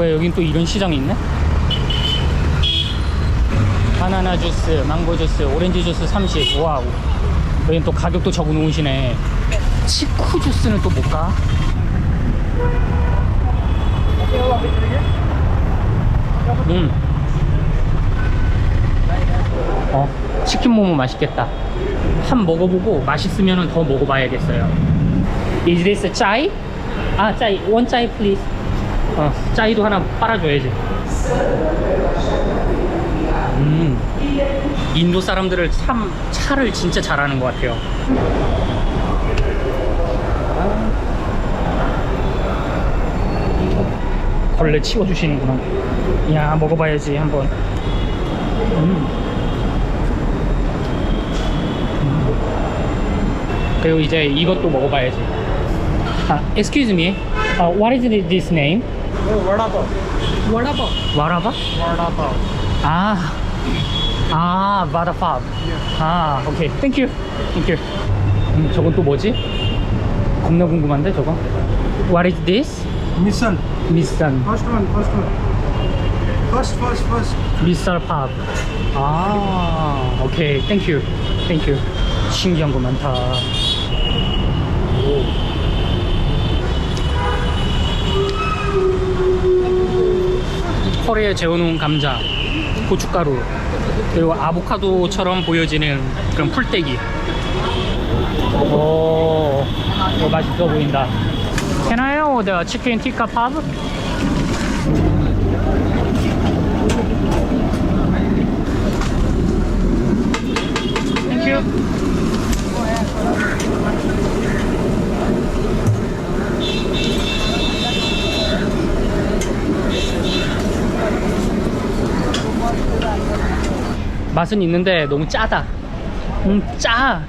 왜 여긴 또 이런 시장이 있네? 바나나 주스, 망고 주스, 오렌지 주스 30. 와우. 여긴 또 가격도 적어 놓으시네. 치쿠 주스는 또 뭘까? 음. 어, 치킨 모모 맛있겠다. 한 먹어보고 맛있으면 더 먹어봐야겠어요. Is this a 짜이? 아, 짜이. 원 짜이 please. 어, 짜이도 하나 빨아줘야지. 음. 인도 사람들을 참 차를 진짜 잘하는 것 같아요. 걸레 치워주시는구나. 이야, 먹어봐야지, 한번. 음. 그리고 이제 이것도 먹어봐야지. 아, excuse me. Uh, what is this name? Vada pav 와라바. 와라바? वडापाव 아, 아, 바다팝. 아, 오케이. 땡큐. 땡큐. 음, 저건 또 뭐지? 겁나 궁금한데, 저거? What is this? Mission 미산. First one first one first first first 미쌀팝. 아, 오케이. 땡큐. 땡큐. 신기한 거 많다. 펄에 재워놓은 감자, 고춧가루, 그리고 아보카도처럼 보여지는 그런 풀떼기. 오, 이거 맛있어 보인다. Can I order chicken tikka pub? 맛은 있는데 너무 짜다. 음, 짜.